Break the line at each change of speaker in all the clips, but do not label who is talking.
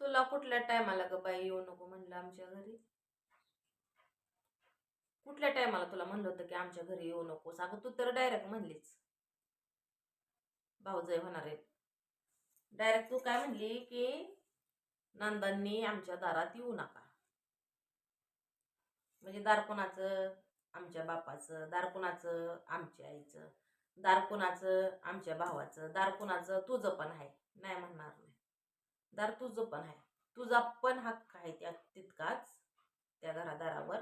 तुला कुठल्या टायमाला ग बाई येऊ नको म्हणलं आमच्या घरी? कुठल्या टायमाला तुला म्हणलं होतं की आमच्या घरी येऊ नकोस? अगं तू तर डायरेक्ट म्हणलीच. भाऊजय होणार आहेत डायरेक्ट तू काय म्हणली की नंदांनी आमच्या दारात येऊ नका. म्हणजे दार कोणाचं? आमच्या बापाचं. दार कोणाचं? आमच्या आईचं. दार कोणाचं? आमच्या भावाचं. दार कोणाचं? तुझं पण आहे. नाही म्हणणार. नाही दार तुझं पण आहे. तुझा पण हक्क आहे त्या तितकाच त्या घरादारावर.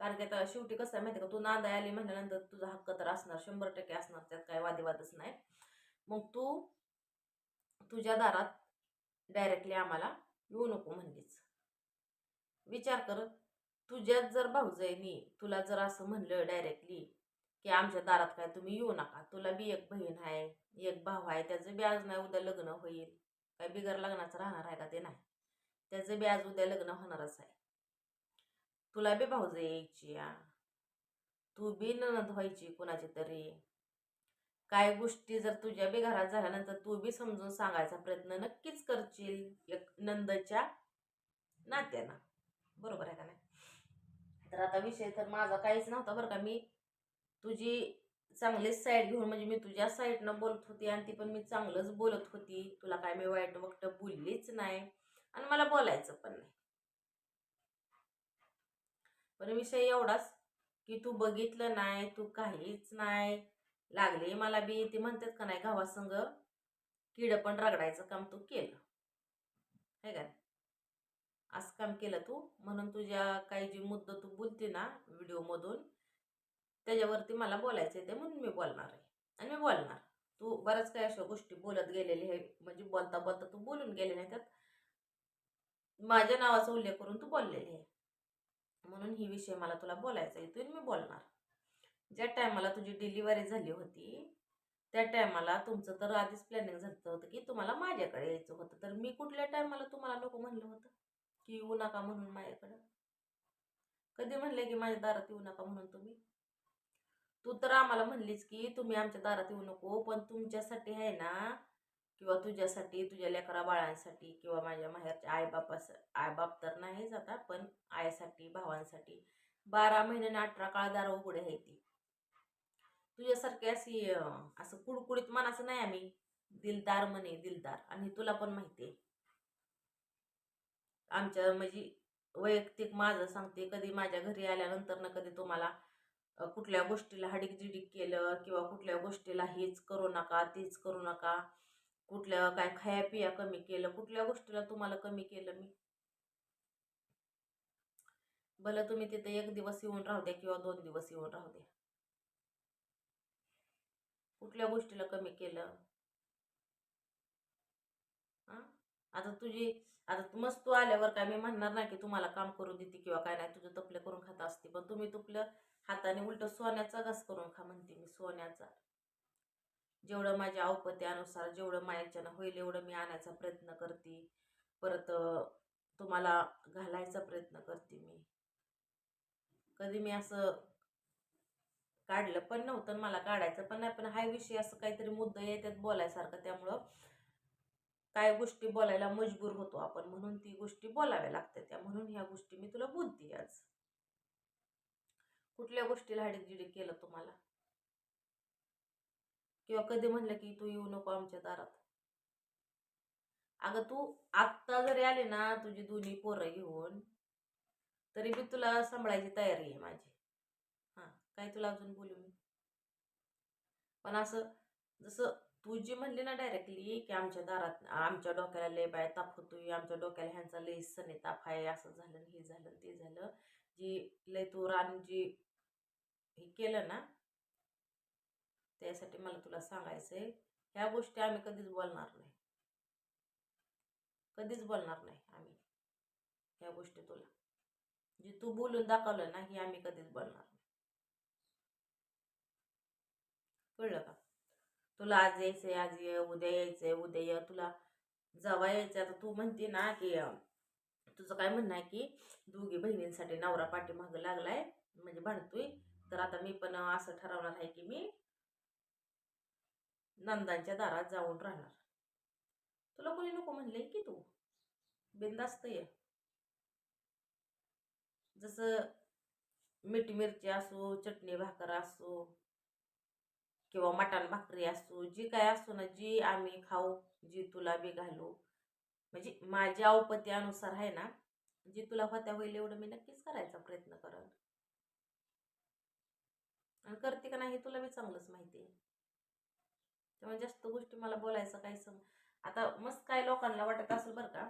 कारण की आता शेवटी कसं आहे माहिती आहे का? तू नांदाय आली म्हटल्यानंतर तुझा हक्क तर असणार शंभर टक्के असणार त्यात काय वादिवादच नाही. मग तू तुझ्या दारात डायरेक्टली आम्हाला येऊ नको म्हणलीच. विचार कर तुझ्यात जर भाऊजाईनी तुला जर असं म्हणलं डायरेक्टली की आमच्या दारात काय तुम्ही येऊ नका तुला बी एक बहीण आहे एक भाऊ आहे त्याचं बी आज नाही उद्या लग्न होईल. काय बिगर लग्नाचं राहणार आहे का ते नाही. त्याचं बी आज उद्या लग्न होणारच आहे. तुला बी भाऊज यायची या. तू बी ननद व्हायची कुणाची तरी. काय गोष्टी जर तुझ्या बी घरात झाल्यानंतर तू बी समजून सांगायचा प्रयत्न नक्कीच करशील एक नंदच्या नात्यानं. बरोबर आहे का नाही? तर आता विषय तर माझा काहीच नव्हता बरं का मी तुझी चांगलीच साईड घेऊन म्हणजे मी तुझ्या साईडनं बोलत होती आणि ती पण मी चांगलंच बोलत होती. तुला काय मी वाईट वक्त बोललीच नाही. आणि मला बोलायचं पण नाही. पण विषय एवढाच की तू बघितलं नाही तू काहीच नाही. लागले मला बी. ते म्हणतात का नाही गावासंग किड पण रगडायचं काम तू केलं. हे का असं काम केलं तू. म्हणून तुझ्या काही जी मुद्दा तू बोलते ना व्हिडिओमधून त्याच्यावरती मला बोलायचं आहे ते म्हणून मी बोलणार आहे. आणि मी बोलणार. तू बऱ्याच काही अशा गोष्टी बोलत गेलेली आहे. म्हणजे बोलता बोलता तू बोलून गेले नाही त्यात माझ्या नावाचा उल्लेख करून तू बोललेली आहे. म्हणून ही विषय मला तुला बोलायचा आहे तुम्ही मी बोलणार. ज्या टायमाला तुझी डिलिव्हरी झाली होती त्या टायमाला तुमचं तर आधीच प्लॅनिंग झालं होतं की तुम्हाला माझ्याकडे यायचं होतं. तर मी कुठल्या टायमाला तुम्हाला नको म्हणलं होतं? की येऊ नका म्हणून माझ्याकडं? कधी म्हणले की माझ्या दारात येऊ नका म्हणून तुम्ही? तू तर आम्हाला म्हणलीच की तुम्ही आमच्या दारात येऊ नको पण तुमच्यासाठी आहे ना किंवा तुझ्यासाठी तुझ्या लेकरा बाळांसाठी किंवा माझ्या माहेरच्या आईबापास आईबाप तर नाहीच आता पण आईसाठी भावांसाठी बारा महिन्याने अठरा काळ दार उघडे आहे ती. तुझ्यासारखी अशी असं कुडकुडीत मनाचं नाही आम्ही. दिलदार म्हणे दिलदार. आणि तुला पण माहिती आहे. आमच्या म्हणजे वैयक्तिक माझं सांगते कधी माझ्या घरी आल्यानंतर ना कधी तुम्हाला कुठल्या गोष्टीला हाडीक केलं किंवा कुठल्या गोष्टीला हेच करू नका तेच करू नका कुठल्या काय खाया पिया कमी केलं कुठल्या गोष्टीला तुम्हाला कमी केलं मी? भलं तुम्ही तिथे एक दिवस येऊन राहू द्या किंवा दोन दिवस येऊन राहू द्या. कुठल्या गोष्टीला कमी केलं? आता तुझी आता तू मस्त तू आल्यावर काय मी म्हणणार नाही की तुम्हाला काम करून देते किंवा काय नाही तुझं तपले करून खात असते पण तुम्ही तुपलं हाताने उलट सोन्याचा घास करून खा म्हणते मी सोन्याचा. जेवढं माझ्या अवपत्यानुसार जेवढं माझ्याच्यानं होईल एवढं मी आणायचा प्रयत्न करते. परत तुम्हाला घालायचा प्रयत्न करते मी. कधी मी असं काढलं पण नव्हतं मला काढायचं पण नाही पण हा विषय असं काहीतरी मुद्दा येतात बोलायसारखं त्यामुळं काय गोष्टी बोलायला मजबूर होतो आपण म्हणून ती गोष्टी बोलाव्या लागतात त्या. म्हणून ह्या गोष्टी मी तुला बोलते आज. कुठल्या गोष्टीला हाडीक केलं तुम्हाला? किंवा कधी म्हणलं की तू येऊ नको आमच्या दारात? अगं तू आत्ता जरी आले ना तुझी दोन्ही पोरं घेऊन तरी मी तुला सांभाळायची तयारी आहे माझी. हां काय तुला अजून बोलू मी? पण असं जसं तू जी म्हणली ना डायरेक्टली की आमच्या दारात आमच्या डोक्याला लय बाय ताप होतोय आमच्या डोक्याला ह्यांचा लय सने ताप आहे असं झालं हे झालं ते झालं जी लय तू रान जी हे केलं ना त्यासाठी मला तुला सांगायचं आहे ह्या गोष्टी आम्ही कधीच बोलणार नाही. कधीच बोलणार नाही आम्ही ह्या गोष्टी तुला. जे तू बोलून दाखवलं ना ही आम्ही कधीच बोलणार नाही. कळलं का? तुला आज यायचंय आज ये उद्या यायचंय उद्या ये. तुला जवा यायचं आता तू म्हणते ना की तुझं काय म्हणणं आहे की दोघी बहिणींसाठी नवरा पाठीमागं लागलाय म्हणजे भांडतोय. तर आता मी पण असं ठरवणार आहे की मी नंदांच्या दारात जाऊन राहणार. तुला कोणी नको म्हणले की तू? बिंदास्त ये. जसं मीठ मिरची असो चटणी भाकर असो किंवा मटण भाकरी असो जी काय असो ना जी आम्ही खाऊ जी तुला बी घालू. म्हणजे माझ्या औपत्यानुसार आहे ना जी तुला होत्या होईल एवढं मी नक्कीच करायचा प्रयत्न करत करते का नाही हे तुला मी चांगलंच माहिती आहे. त्यामुळे जास्त गोष्टी मला बोलायचं काही सांग आता मस्त काय लोकांना वाटत असेल बरं का?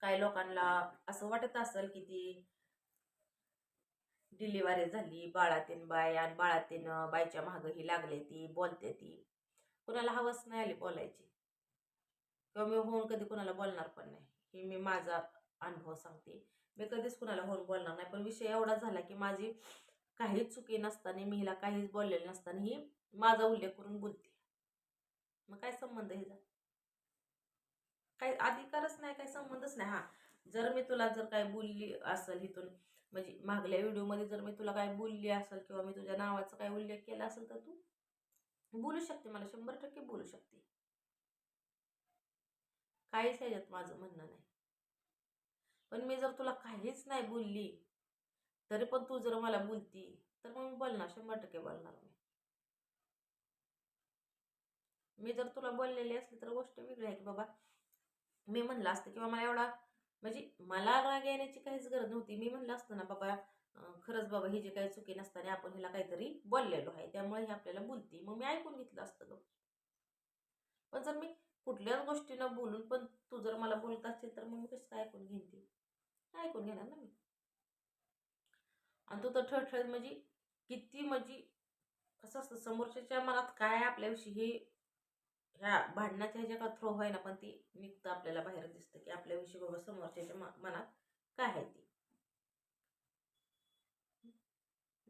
काही लोकांना असं वाटत असेल की ती डिलिव्हरी झाली बाळातीन बाय आणि बाळातीन बायच्या मागंही लागले ती बोलते ती. कुणाला हवस नाही आली बोलायची. किंवा मी होऊन कधी कुणाला बोलणार पण नाही. हे मी माझा अनुभव सांगते. मी कधीच कुणाला होऊन बोलणार नाही. पण विषय एवढा झाला की माझी काहीच चुकी नसताना मी हिला काहीच बोललेलं नसताना ही माझा उल्लेख करून बोलते. मग काय संबंध हिचा काही अधिकारच नाही काही संबंधच नाही. हा जर मी तुला जर काय बोलली असेल इथून म्हणजे मागल्या व्हिडिओमध्ये जर मी तुला काय बोलली असेल किंवा मी तुझ्या नावाचा काय उल्लेख केला असेल तर तू बोलू शकते मला शंभर टक्के बोलू शकते. काहीच ह्याच्यात माझं म्हणणं नाही. पण मी जर तुला काहीच नाही बोलली तरी पण तू जर मला बोलती तर मग मी बोलणार शंभर टक्के बोलणार मी. मी जर तुला बोललेली असली तर गोष्ट वेगळी आहे की बाबा मी म्हणलं असतं किंवा मला एवढा म्हणजे मला राग येण्याची काहीच गरज नव्हती. मी म्हणलं असतं ना बाबा खरंच बाबा ही जे काही चुकी नसताना आपण हिला काहीतरी बोललेलो आहे त्यामुळे हे आपल्याला बोलती. मग मी ऐकून घेतलं असतं ग. पण जर मी कुठल्याच गोष्टीनं बोलून पण तू जर मला बोलत असेल तर मग मी कसं काय ऐकून घेईन ती? ऐकून घेणार ना मी. आणि तो तर ठळठळत म्हणजे किती म्हणजे कसं असतं समोरच्याच्या मनात काय आपल्याविषयी हे ह्या भांडणाच्या ह्याच्या का थ्रो आहे ना पण ती निघतं आपल्याला बाहेर दिसतं की आपल्याविषयी बाबा समोरच्याच्या मनात काय आहे ती.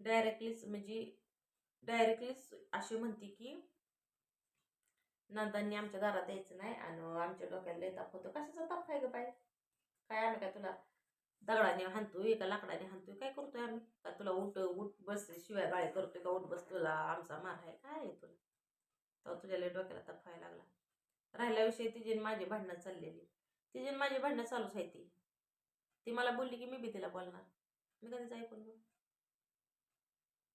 डायरेक्टलीच म्हणजे डायरेक्टलीच अशी म्हणते की नंदांनी आमच्या दारात यायचं नाही आणि आमच्या डोक्याला लय ताप होतो. कशाचा ताप आहे ग बाय काय आम्ही काय तुला? दगडाने हाणतोय का लाकडाने हाणतोय काय करतोय आम्ही? का तुला उठ उठ बस शिवाय बाळे करतोय का? उठ बस तुला आमचा मार आहे. काय आहे तुला? तर तुझ्या डोक्याला ताप व्हायला लागला. राहिल्याविषयी तिची माझी भांडणं चाललेली. तिची माझी भांडणं चालूच आहे ती. ती मला बोलली की मी बी तिला बोलणार. मी कधीच ऐकून घेऊ.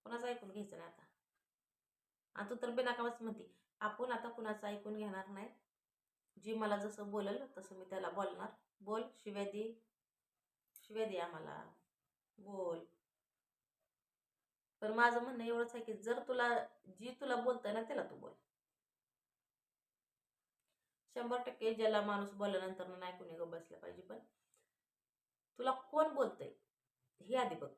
कोणाचं ऐकून घ्यायचं नाही आता. आणि तू तर बिनाकामच म्हणते आपण आता कुणाचं ऐकून घेणार नाही? जी मला जसं बोलल तसं मी त्याला बोलणार. बोल शिव्या दे शिव्या दे आम्हाला. बोल. पण माझं म्हणणं एवढंच आहे की जर तुला जी तुला बोलतंय ना त्याला तू बोल. शंभर टक्के ज्याला माणूस बोलल्यानंतर नाही कुणी ग बसलं पाहिजे पण तुला कोण बोलतंय हे आधी बघ.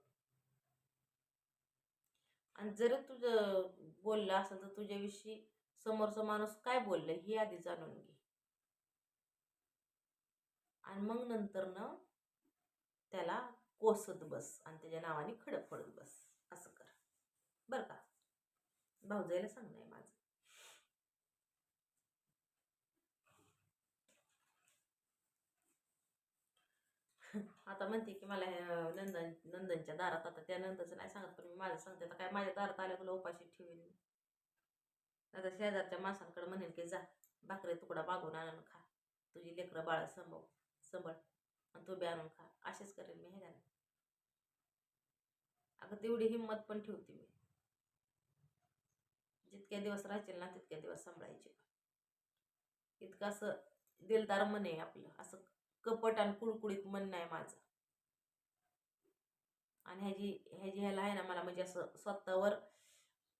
आणि जर तुझं बोललं असेल तर तुझ्याविषयी समोरचा माणूस काय बोललं हे आधी जाणून घे. आणि मग नंतर न त्याला कोसत बस आणि त्याच्या नावाने खडक पडत बस. असं कर. बरं का? भाऊजाईला सांगणं आहे माझं. आता म्हणते की मला हे नंदन नंदनच्या दारात आता त्या नंदनचं नाही सांगत पण मी माझं सांगते. आता काय माझ्या दारात आल्या तुला उपाशी ठेवीन. आता शेजारच्या माणसांकडे म्हणेन की जा भाकरी तुकडा मागून आणून खा. तुझी लेकरं बाळ संभव संभळ. आणि तू बी आणून खा. असेच करेन मी हे का अगं तेवढी हिंमत पण ठेवते मी. जितक्या दिवस राहतील ना तितक्या दिवस सांभाळायचे. इतकं असं दिलदार मन आहे आपलं. असं कपट आणि कुळकुळीत मन नाही माझं. आणि ह्याची ह्याची ह्याला आहे ना मला म्हणजे असं स्वतःवर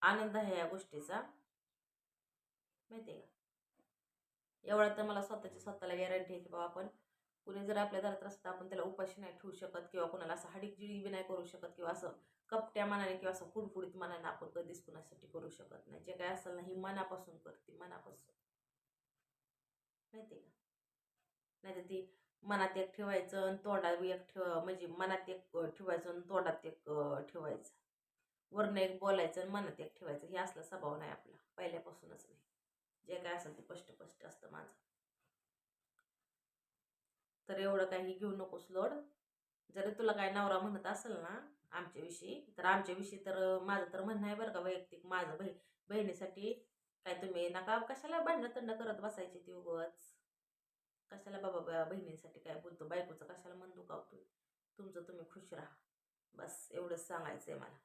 आनंद आहे या गोष्टीचा. माहिती आहे का? एवढा तर मला स्वतःची स्वतःला गॅरंटी आहे की बाबा आपण कुणी जर आपल्या दारात असतं आपण त्याला उपाशी नाही ठेवू शकत किंवा कुणाला असं हाडीक बी नाही करू शकत किंवा असं कपट्या मनाने किंवा असं फुडफुडीत मनाने आपण कधीच कुणासाठी करू शकत नाही. जे काय असेल ना ही मनापासून करते मनापासून. माहिती आहे का? नाही तर ती मनात एक ठेवायचं आणि तोंडात एक ठेव म्हणजे मनात एक ठेवायचं आणि तोंडात एक ठेवायचं. वरनं एक बोलायचं आणि मनात एक ठेवायचं. हे असला स्वभाव नाही आपला पहिल्यापासूनच नाही. जे काय असेल ते स्पष्ट स्पष्ट असतं माझं. तर एवढं काही घेऊ नकोस लोड. जरी तुला काय नवरा म्हणत असेल ना आमच्याविषयी तर आमच्याविषयी तर माझं तर म्हणणं आहे बरं का वैयक्तिक. माझं बहि बहिणीसाठी काय तुम्ही नका कशाला भांडणं तंड करत बसायची ती उगवच कशाला बाबा बा बहिणींसाठी काय बोलतो? बायकोचं कशाला मन दुखावतोय? तुमचं तुम्ही खुश राहा. बस एवढंच सांगायचं आहे मला.